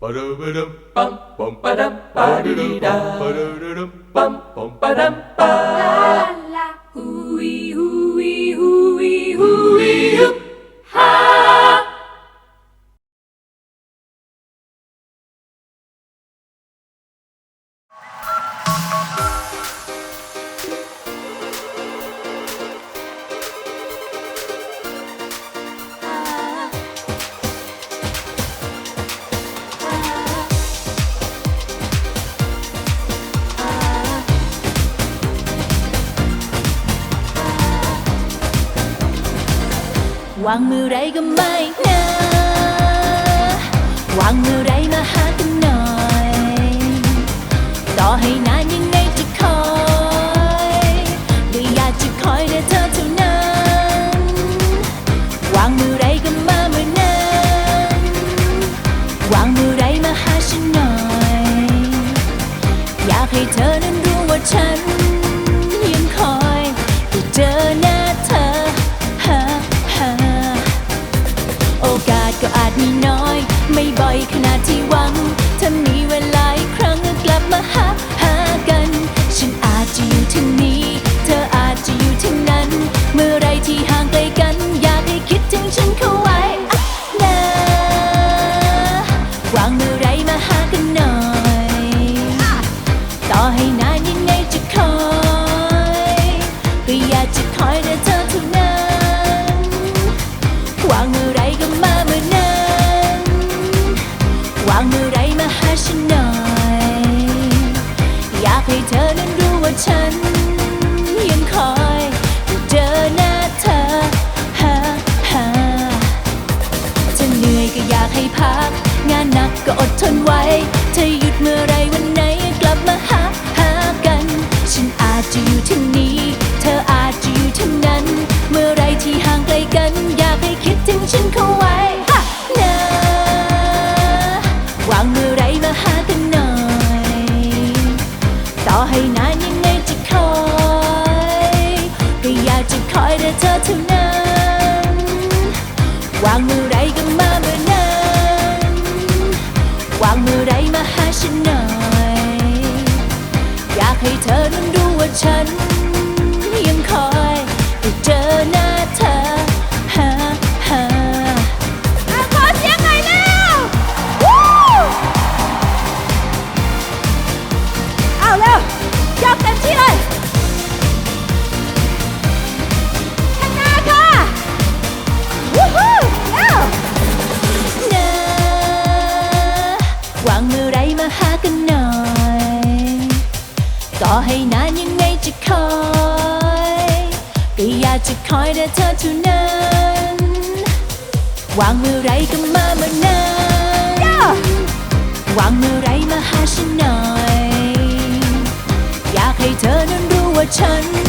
Ba-da-ba-dum-bum-bum-ba-dum-ba-dee-da. Ba-da-da-dum-bum-bum-ba-dum-ba. วางมือไรก็ไม่นะวางมือไรมาหากันหน่อย ต่อให้ ที่หวัง ถ้ามีเวลาอีกครั้งก็กลับมาหาหากัน ฉันอาจจะอยู่ที่นี้ เธออาจจะอยู่ที่นั้น เมื่อไรที่ห่างไกลกัน อยากให้คิดถึงฉันเข้าไว้อะนะวางมือ ให้เธอนั้นรู้ว่าฉัน ยังคอยเจอหน้าเธอฮะฮะถ้าเหนื่อยก็อยากให้พัก งานหนักก็อดทนไว้ถ้าหยุดเมื่อไรวัน อยากจะคอยแต่เธอเท่านั้น วางมือไรก็มาเมื่อนั้น วางมือไรมาหาฉันหน่อย อยากให้เธอนั้นรู้ว่าฉัน ต่อให้นานยังไงจะคอย ก็อยากจะคอยแต่เธอเท่านั้น วางมือไรก็มาเมื่อนั้นวางมือไรมาหาฉันหน่อย อยากให้เธอนั้นรู้ว่าฉัน